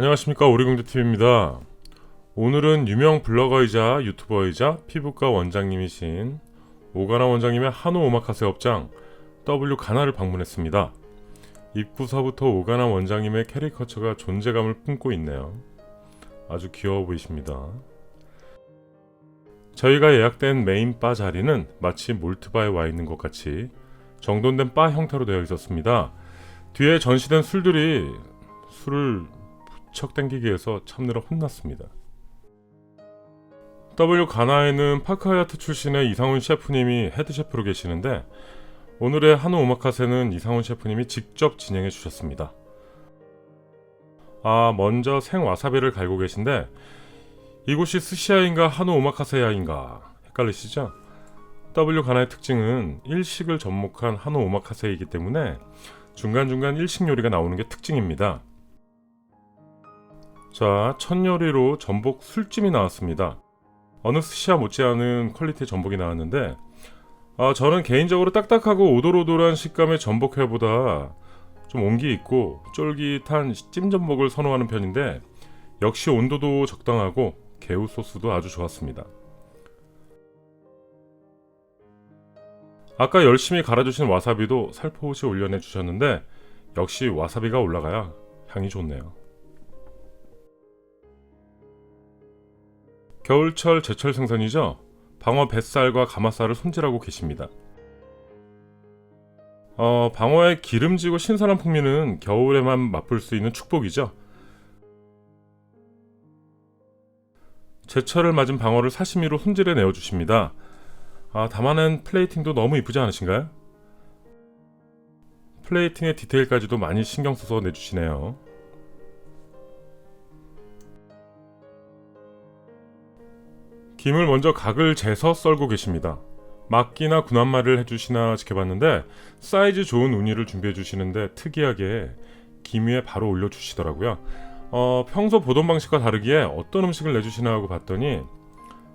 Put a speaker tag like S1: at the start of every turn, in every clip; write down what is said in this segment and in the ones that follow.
S1: 안녕하십니까 오리공주TV입니다. 오늘은 유명 블로거이자 유튜버이자 피부과 원장님이신 오가나 원장님의 한우 오마카세 업장 W 가나를 방문했습니다. 입구서부터 오가나 원장님의 캐리커처가 존재감을 품고 있네요. 아주 귀여워 보이십니다. 저희가 예약된 메인 바 자리는 마치 몰트바에 와 있는 것 같이 정돈된 바 형태로 되어 있었습니다. 뒤에 전시된 술들이 술을 부쩍 땡기기 위해서 참느라 혼났습니다. W 가나에는 파크하야트 출신의 이상훈 셰프님이 헤드 셰프로 계시는데 오늘의 한우 오마카세는 이상훈 셰프님이 직접 진행해 주셨습니다. 아 먼저 생 와사비를 갈고 계신데 이곳이 스시야인가 한우 오마카세야인가 헷갈리시죠? W 가나의 특징은 일식을 접목한 한우 오마카세이기 때문에 중간중간 일식 요리가 나오는 게 특징입니다. 자, 첫 요리로 전복 술찜이 나왔습니다. 어느 스시야 못지않은 퀄리티의 전복이 나왔는데 아, 저는 개인적으로 딱딱하고 오돌오돌한 식감의 전복회보다 좀 온기 있고 쫄깃한 찜 전복을 선호하는 편인데 역시 온도도 적당하고 개우 소스도 아주 좋았습니다. 아까 열심히 갈아주신 와사비도 살포시 올려내 주셨는데 역시 와사비가 올라가야 향이 좋네요. 겨울철 제철 생선이죠. 방어 뱃살과 가마살을 손질하고 계십니다. 어, 방어의 기름지고 신선한 풍미는 겨울에만 맛볼 수 있는 축복이죠. 제철을 맞은 방어를 사시미로 손질해 내어 주십니다. 아, 담아낸 플레이팅도 너무 이쁘지 않으신가요? 플레이팅의 디테일까지도 많이 신경 써서 내주시네요. 김을 먼저 각을 재서 썰고 계십니다. 막기나 군함말을 해주시나 지켜봤는데 사이즈 좋은 우니를 준비해 주시는데 특이하게 김 위에 바로 올려주시더라고요. 어, 평소 보던 방식과 다르기에 어떤 음식을 내주시나 하고 봤더니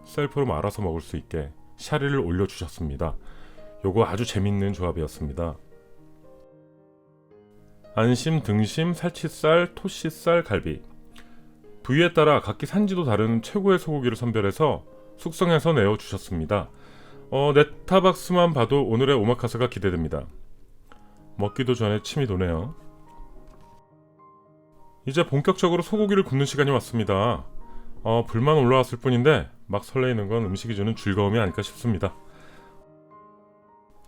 S1: 셀프로 말아서 먹을 수 있게 샤리를 올려주셨습니다. 요거 아주 재밌는 조합이었습니다. 안심, 등심, 살치살, 토시살, 갈비 부위에 따라 각기 산지도 다른 최고의 소고기를 선별해서 숙성해서 내어 주셨습니다. 어, 네타박스만 봐도 오늘의 오마카세가 기대됩니다. 먹기도 전에 침이 도네요. 이제 본격적으로 소고기를 굽는 시간이 왔습니다. 어, 불만 올라왔을 뿐인데 막 설레이는 건 음식이 주는 즐거움이 아닐까 싶습니다.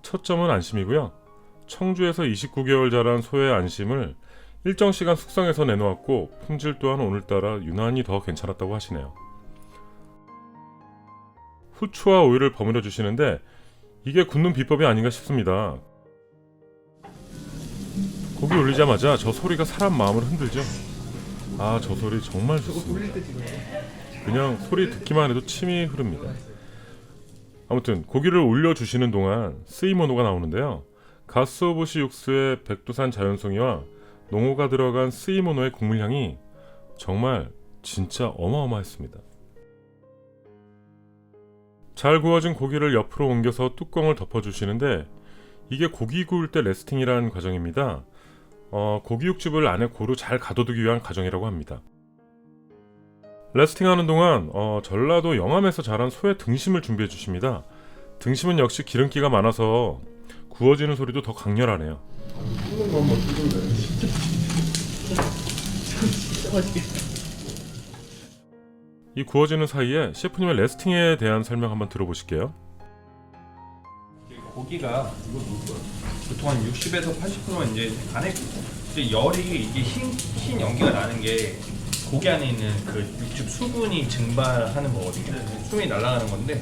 S1: 첫 점은 안심이고요. 청주에서 29개월 자란 소의 안심을 일정 시간 숙성해서 내놓았고 품질 또한 오늘따라 유난히 더 괜찮았다고 하시네요. 후추와 오일을 버무려 주시는데 이게 굽는 비법이 아닌가 싶습니다. 고기 올리자마자 저 소리가 사람 마음을 흔들죠. 아, 저 소리 정말 좋습니다. 그냥 소리 듣기만 해도 침이 흐릅니다. 아무튼 고기를 올려 주시는 동안 스이모노가 나오는데요. 가스오부시 육수에 백두산 자연송이와 농어가 들어간 스이모노의 국물 향이 정말 진짜 어마어마했습니다. 잘 구워진 고기를 옆으로 옮겨서 뚜껑을 덮어주시는데 이게 고기 구울 때 레스팅이라는 과정입니다. 어, 고기 육즙을 안에 고루 잘 가둬두기 위한 과정이라고 합니다. 레스팅하는 동안 어, 전라도 영암에서 자란 소의 등심을 준비해 주십니다. 등심은 역시 기름기가 많아서 구워지는 소리도 더 강렬하네요.
S2: 굽는 거 한번 뜯을래? 진짜 진짜
S1: 이 구워지는 사이에 셰프님의 레스팅에 대한 설명 한번 들어보실게요.
S3: 고기가 보통 한 60에서 80%는 이제 안에 이제 열이 이게 흰, 흰 연기가 나는 게 고기 안에 있는 그 육즙 수분이 증발하는 거거든요. 수분이 날아가는 건데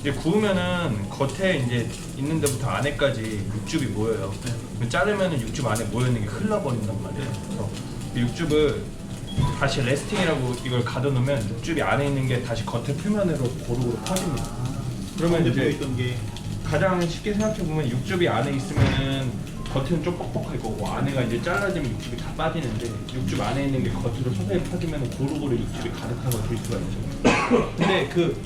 S3: 이제 구우면은 겉에 이제 있는 데부터 안에까지 육즙이 모여요. 그 자르면은 육즙 안에 모여 있는 게 흘러버린단 말이에요. 그래서 그 육즙을 다시 레스팅이라고 이걸 가둬놓으면 육즙이 안에 있는 게 다시 겉에 표면으로 고루고루 퍼집니다. 그러면 이제
S2: 있던 게
S3: 가장 쉽게 생각해 보면 육즙이 안에 있으면은 겉은 좀 뻑뻑할 거고 안에가 이제 잘라지면 육즙이 다 빠지는데 육즙 안에 있는 게 겉으로 서서히 퍼지면 고루고루 육즙이 가득한 걸줄 수가 있죠. 근데 그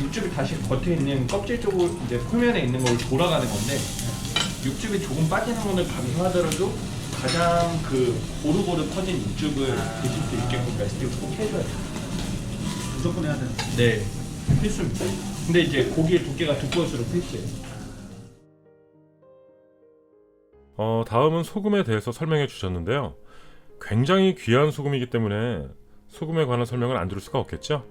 S3: 육즙이 다시 겉에 있는 껍질 쪽으로 이제 표면에 있는 걸로 돌아가는 건데 육즙이 조금 빠지는 거는 감소하더라도 가장 그 고루고루 퍼진 육즙을 드실 수 있게끔 레시피를 꼭 해줘야 돼요.
S2: 무조건 해야 되는.
S3: 네, 필수입니다. 근데 이제 고기의 두께가 두꺼울수록 필수예요.
S1: 어, 다음은 소금에 대해서 설명해 주셨는데요. 굉장히 귀한 소금이기 때문에 소금에 관한 설명을 안 들을 수가 없겠죠?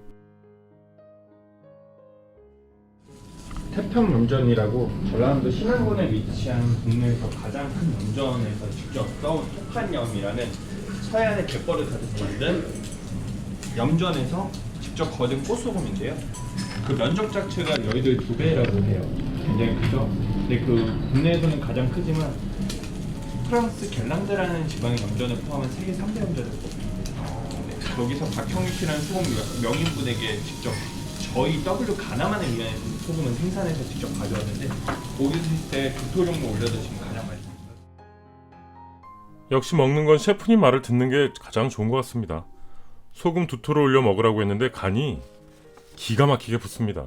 S3: 태평 염전이라고 전라남도 신안군에 위치한 국내에서 가장 큰 염전에서 직접 떠온 속한염이라는 서해안의 갯벌을 가득 만든 염전에서 직접 거둔 꽃소금인데요. 그 면적 자체가 여의도의 두 배라고 해요. 굉장히 크죠. 근데 그 국내에서는 가장 크지만 프랑스 겔랑드라는 지방의 염전을 포함한 세계 3대 염전을 꼽습니다. 네, 거기서 박형희 씨라는 명- 명인분에게 직접 저희 W 가나만을 위한 소금은 생산해서 직접 가져왔는데 거기서 있을 때 두 토 정도 올려도 지금 가장 맛있습니다.
S1: 역시 먹는 건 셰프님 말을 듣는 게 가장 좋은 것 같습니다. 소금 두 토를 올려 먹으라고 했는데 간이 기가 막히게 붙습니다.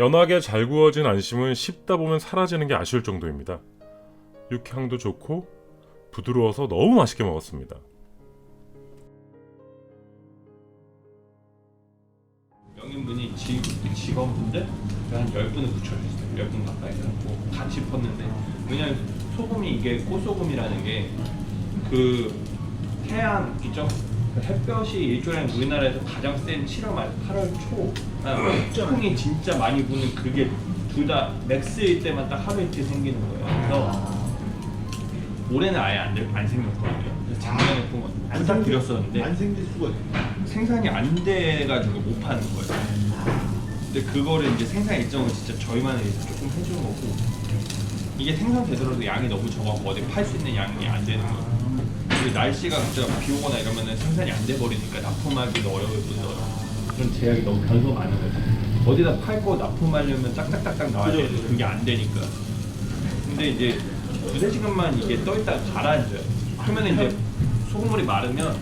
S1: 연하게 잘 구워진 안심은 씹다 보면 사라지는 게 아쉬울 정도입니다. 육향도 좋고 부드러워서 너무 맛있게 먹었습니다.
S3: 직원분들 한 10분을 붙여주셨어요. 10분 가까이 해갖고 같이 펐는데 왜냐면 소금이 이게 꽃소금이라는 게그 태양 있죠? 그 햇볕이 일조량 우리나라에서 가장 센 7월 말 8월 초 아, 폭풍이 진짜 많이 부는 그게 둘 다 맥스일 때만 딱 하루 이틀 생기는 거예요. 그래서 올해는 아예 안, 될- 안 생겼거든요. 그래서 작년에 좀 부탁드렸었는데
S2: 안 생길 수가 있어.
S3: 생산이 안 돼가지고 못 파는 거예요. 근데 그거를 이제 생산 일정을 진짜 위해서 조금 해준 거고 이게 생산되더라도 양이 너무 적어서 어디 팔 수 있는 양이 안 되는 거예요. 그리고 날씨가 갑자기 비 오거나 이러면은 생산이 안 돼 버리니까 납품하기도 뿐더러 그런 제약이 너무 변수가 많은 거죠. 어디다 팔고 납품하려면 딱딱딱딱 나와야
S2: 그죠,
S3: 되는데
S2: 그죠.
S3: 그게 안 되니까. 근데 이제 두세 시간만 이게 떠 있다가 가라앉아요. 표면에 이제 소금물이 마르면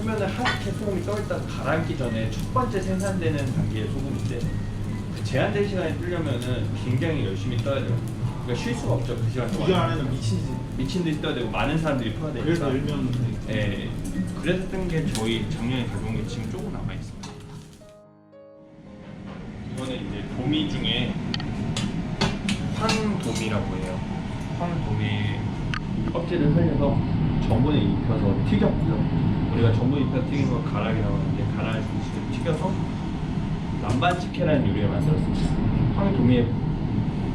S3: 표면에 하얗게 소금이 떠 있다가 가라앉기 전에 첫 번째 생산되는 단계의 소금인데 그 제한된 시간에 뜨려면은 굉장히 열심히 떠야 돼요. 그러니까 쉴 수가 없죠 그 시간
S2: 두
S3: 동안.
S2: 개 안에는 미친지.
S3: 미친 듯이 떠야 되고 많은 사람들이 퍼야 되니까.
S2: 그래서 열면
S3: 예. 그래서 뜬 게 저희 작년에 가져온 게 지금 조금 남아 있습니다. 이거는 이제 도미 중에 황도미라고 해요. 황도미 껍질을 흘려서 전분에 입혀서 튀겼고요. 우리가 전분 입혀 튀긴 거 가락이라고 하는데 가락을 직접 튀겨서 남반치케라는 요리를 만들었습니다. 황 도미의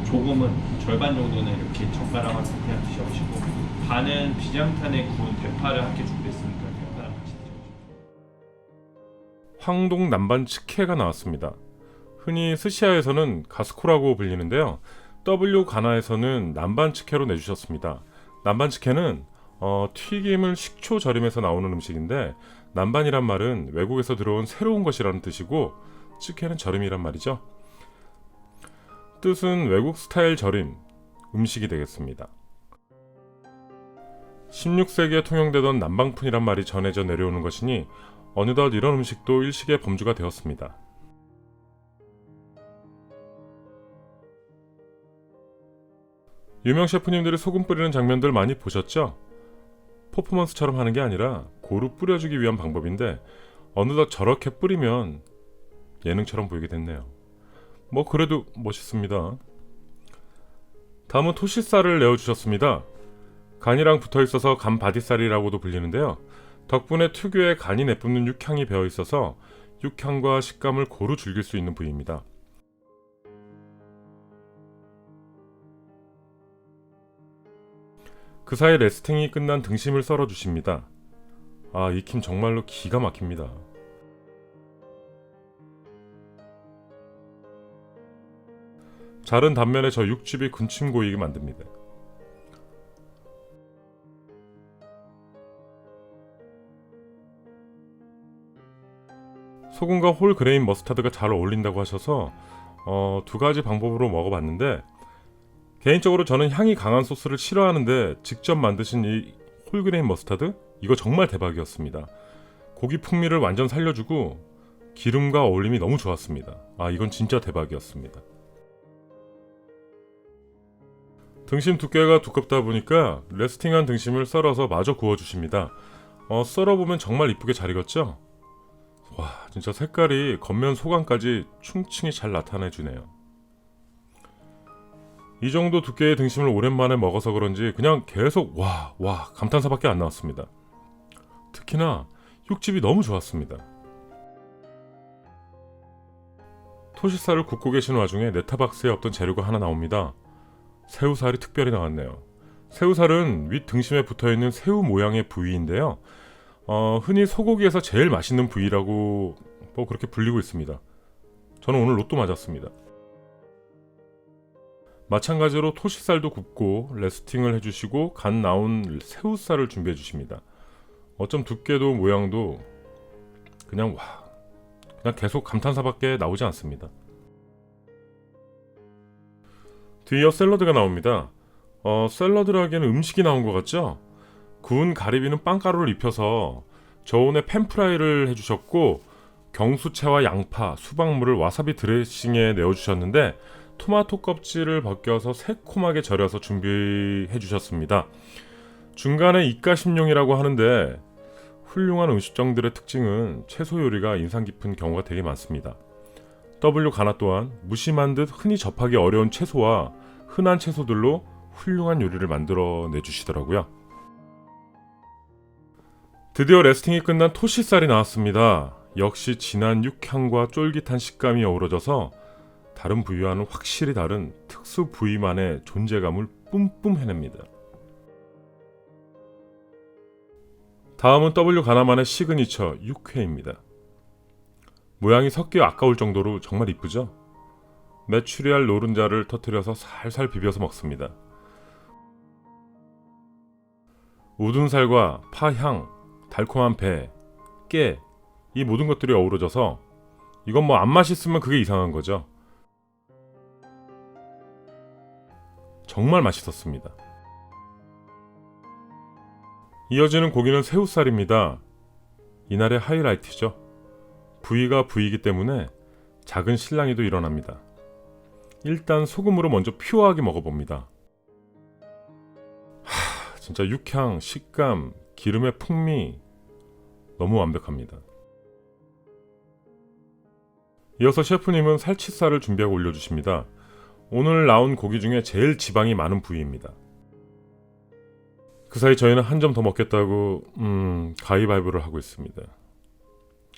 S3: 조금은 절반 정도는 이렇게 젓가락으로 그냥 드셔보시고 반은 비장탄에 구운 대파를 함께 준비했으니까 대파랑 같이 드셔보시고
S1: 황동 남반 츠케가 나왔습니다. 흔히 스시아에서는 가스코라고 불리는데요. W 가나에서는 남반 츠케로 내주셨습니다. 남반 츠케는 어, 튀김을 식초 절임해서 나오는 음식인데 남반이란 말은 외국에서 들어온 새로운 것이라는 뜻이고 츠케는 절임이란 말이죠. 뜻은 외국 스타일 절임 음식이 되겠습니다. 16세기에 통용되던 남방푼이란 말이 전해져 내려오는 것이니 어느덧 이런 음식도 일식의 범주가 되었습니다. 유명 셰프님들이 소금 뿌리는 장면들 많이 보셨죠? 퍼포먼스처럼 하는 게 아니라 고루 뿌려주기 위한 방법인데 어느덧 저렇게 뿌리면 예능처럼 보이게 됐네요. 뭐 그래도 멋있습니다. 다음은 토시살을 내어주셨습니다. 간이랑 붙어 있어서 간 바디살이라고도 불리는데요. 덕분에 특유의 간이 내뿜는 육향이 배어 있어서 육향과 식감을 고루 즐길 수 있는 부위입니다. 그 사이 레스팅이 끝난 등심을 썰어 주십니다. 아, 익힘 정말로 기가 막힙니다. 자른 단면에 저 육즙이 군침 고이게 만듭니다. 소금과 홀 그레인 머스타드가 잘 어울린다고 하셔서 어, 두 가지 방법으로 먹어봤는데 개인적으로 저는 향이 강한 소스를 싫어하는데 직접 만드신 이 홀그레인 머스타드 이거 정말 대박이었습니다. 고기 풍미를 완전 살려주고 기름과 어울림이 너무 좋았습니다. 아 이건 진짜 대박이었습니다. 등심 두께가 두껍다 보니까 레스팅한 등심을 썰어서 마저 구워주십니다. 어, 썰어보면 정말 이쁘게 잘 익었죠? 와 진짜 색깔이 겉면 소감까지 충칭히 잘 나타내주네요. 이 정도 두께의 등심을 오랜만에 먹어서 그런지 그냥 계속 와, 와 감탄사밖에 안 나왔습니다. 특히나 육즙이 너무 좋았습니다. 토시살을 굽고 계신 와중에 네타박스에 없던 재료가 하나 나옵니다. 새우살이 특별히 나왔네요. 새우살은 윗 등심에 붙어 있는 새우 모양의 부위인데요. 어, 흔히 소고기에서 제일 맛있는 부위라고 뭐 그렇게 불리고 있습니다. 저는 오늘 로또 맞았습니다. 마찬가지로 토시살도 굽고 레스팅을 해주시고 간 나온 새우살을 준비해 주십니다. 어쩜 두께도 모양도 그냥 와 그냥 계속 감탄사밖에 나오지 않습니다. 뒤이어 샐러드가 나옵니다. 어, 샐러드라기에는 음식이 나온 것 같죠? 구운 가리비는 빵가루를 입혀서 저온에 팬프라이를 해주셨고 경수채와 양파, 수박물을 와사비 드레싱에 내어주셨는데 토마토 껍질을 벗겨서 새콤하게 절여서 준비해 주셨습니다. 중간에 입가심용이라고 하는데 훌륭한 음식점들의 특징은 채소 요리가 인상 깊은 경우가 되게 많습니다. W 가나 또한 무심한 듯 흔히 접하기 어려운 채소와 흔한 채소들로 훌륭한 요리를 만들어 내주시더라고요. 드디어 레스팅이 끝난 토시살이 나왔습니다. 역시 진한 육향과 쫄깃한 식감이 어우러져서 다른 부위와는 확실히 다른 특수 부위만의 존재감을 뿜뿜 해냅니다. 다음은 W 가나만의 시그니처 육회입니다. 모양이 섞여 아까울 정도로 정말 이쁘죠? 메추리알 노른자를 터뜨려서 살살 비벼서 먹습니다. 우둔살과 파향, 달콤한 배, 깨, 이 모든 것들이 어우러져서 이건 뭐 안 맛있으면 그게 이상한 거죠. 정말 맛있었습니다. 이어지는 고기는 새우살입니다. 이날의 하이라이트죠. 부위가 부위이기 때문에 작은 실랑이도 일어납니다. 일단 소금으로 먼저 퓨어하게 먹어봅니다. 하, 진짜 육향, 식감, 기름의 풍미 너무 완벽합니다. 이어서 셰프님은 살치살을 준비하고 올려주십니다. 오늘 나온 고기 중에 제일 지방이 많은 부위입니다. 그 사이 저희는 한 점 더 먹겠다고 음, 가위바위보를 하고 있습니다.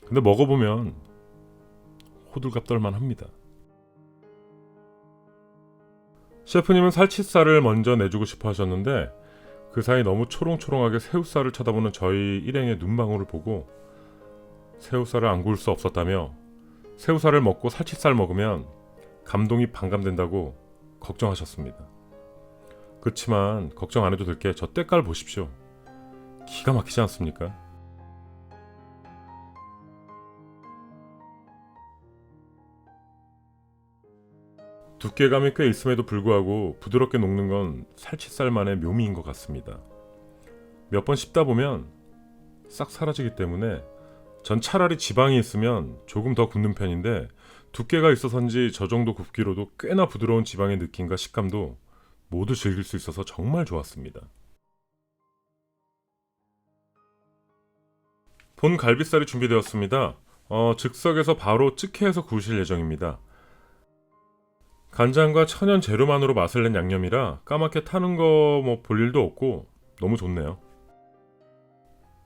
S1: 근데 먹어보면 호들갑 떨만 합니다. 셰프님은 살치살을 먼저 내주고 싶어 하셨는데 그 사이 너무 초롱초롱하게 새우살을 쳐다보는 저희 일행의 눈망울을 보고 새우살을 안 구울 수 없었다며 새우살을 먹고 살치살 먹으면 감동이 반감된다고 걱정하셨습니다. 그렇지만 걱정 안 해도 될 게 저 때깔 보십시오. 기가 막히지 않습니까? 두께감이 꽤 있음에도 불구하고 부드럽게 녹는 건 살치살만의 묘미인 것 같습니다. 몇 번 씹다 보면 싹 사라지기 때문에 전 차라리 지방이 있으면 조금 더 굽는 편인데 두께가 있어서인지 저 정도 굽기로도 꽤나 부드러운 지방의 느낌과 식감도 모두 즐길 수 있어서 정말 좋았습니다. 본 갈비살이 준비되었습니다. 어, 즉석에서 바로 찌개해서 구우실 예정입니다. 간장과 천연 재료만으로 맛을 낸 양념이라 까맣게 타는 거 뭐 볼 일도 없고 너무 좋네요.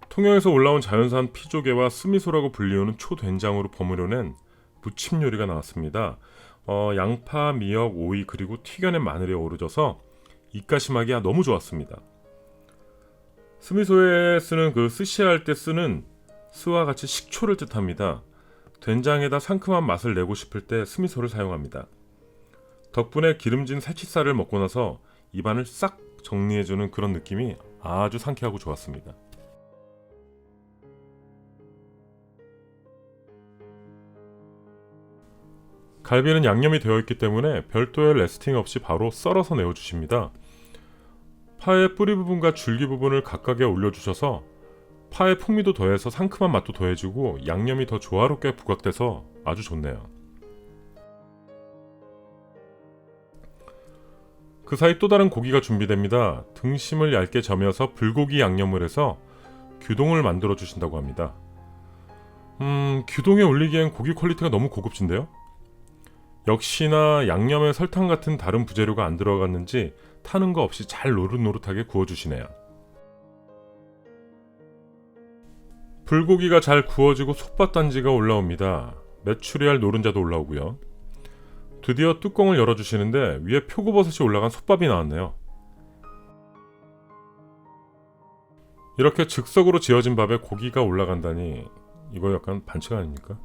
S1: 통영에서 올라온 자연산 피조개와 스미소라고 불리우는 초된장으로 버무려낸 무침 요리가 나왔습니다. 어, 양파, 미역, 오이 그리고 튀겨낸 마늘이 어우러져서 입가심하기가 너무 좋았습니다. 스미소에 쓰는 그 스시 할 때 쓰는 스와 같이 식초를 뜻합니다. 된장에다 상큼한 맛을 내고 싶을 때 스미소를 사용합니다. 덕분에 기름진 살치살을 먹고 나서 입안을 싹 정리해주는 그런 느낌이 아주 상쾌하고 좋았습니다. 갈비는 양념이 되어 있기 때문에 별도의 레스팅 없이 바로 썰어서 내어주십니다. 파의 뿌리 부분과 줄기 부분을 각각에 올려주셔서 파의 풍미도 더해서 상큼한 맛도 더해지고 양념이 더 조화롭게 부각돼서 아주 좋네요. 그 사이 또 다른 고기가 준비됩니다. 등심을 얇게 점여서 불고기 양념을 해서 규동을 만들어 주신다고 합니다. 음, 규동에 올리기엔 고기 퀄리티가 너무 고급진데요? 역시나 양념에 설탕 같은 다른 부재료가 안 들어갔는지 타는 거 없이 잘 노릇노릇하게 구워주시네요. 불고기가 잘 구워지고 솥밭 단지가 올라옵니다. 메추리알 노른자도 올라오고요. 드디어 뚜껑을 열어주시는데 위에 표고버섯이 올라간 솥밥이 나왔네요. 이렇게 즉석으로 지어진 밥에 고기가 올라간다니 이거 약간 반칙 아닙니까?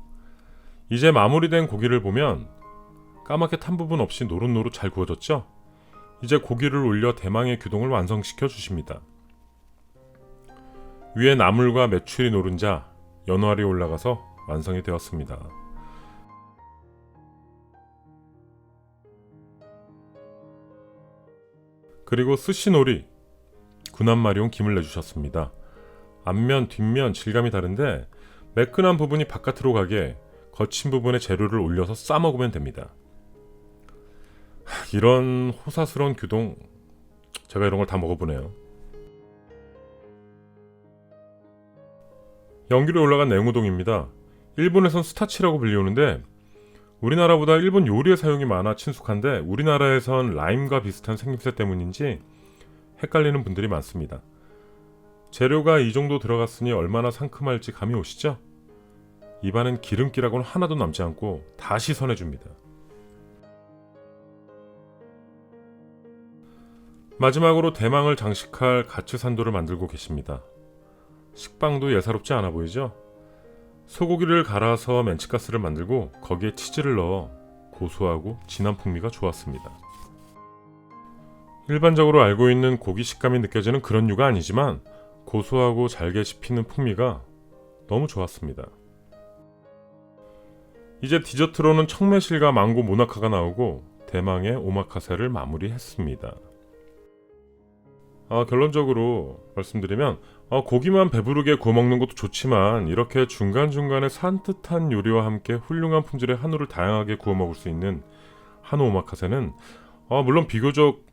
S1: 이제 마무리된 고기를 보면 까맣게 탄 부분 없이 노릇노릇 잘 구워졌죠? 이제 고기를 올려 대망의 규동을 완성시켜 주십니다. 위에 나물과 메추리 노른자, 연어알이 올라가서 완성이 되었습니다. 그리고 스시놀이 군함마리온 김을 내주셨습니다. 앞면, 뒷면 질감이 다른데 매끈한 부분이 바깥으로 가게 거친 부분에 재료를 올려서 싸 먹으면 됩니다. 하, 이런 호사스러운 규동 제가 이런 걸 다 먹어보네요. 연기로 올라간 냉우동입니다. 일본에선 스타치라고 불리우는데 우리나라보다 일본 요리의 사용이 많아 친숙한데 우리나라에선 라임과 비슷한 생김새 때문인지 헷갈리는 분들이 많습니다. 재료가 이 정도 들어갔으니 얼마나 상큼할지 감이 오시죠? 입안엔 기름기라고는 하나도 남지 않고 다 씻어내줍니다. 마지막으로 대망을 장식할 가츠산도를 만들고 계십니다. 식빵도 예사롭지 않아 보이죠? 소고기를 갈아서 멘치가스를 만들고 거기에 치즈를 넣어 고소하고 진한 풍미가 좋았습니다. 일반적으로 알고 있는 고기 식감이 느껴지는 그런 류가 아니지만 고소하고 잘게 씹히는 풍미가 너무 좋았습니다. 이제 디저트로는 청매실과 망고 모나카가 나오고 대망의 오마카세를 마무리했습니다. 아, 결론적으로 말씀드리면 어, 고기만 배부르게 구워 먹는 것도 좋지만 이렇게 중간중간에 산뜻한 요리와 함께 훌륭한 품질의 한우를 다양하게 구워 먹을 수 있는 한우 오마카세는 어, 물론 비교적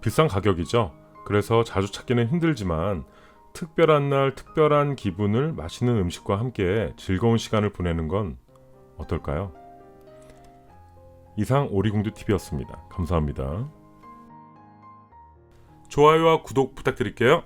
S1: 비싼 가격이죠. 그래서 자주 찾기는 힘들지만 특별한 날 특별한 기분을 맛있는 음식과 함께 즐거운 시간을 보내는 건 어떨까요? 이상 오리공주 TV였습니다. 감사합니다. 좋아요와 구독 부탁드릴게요.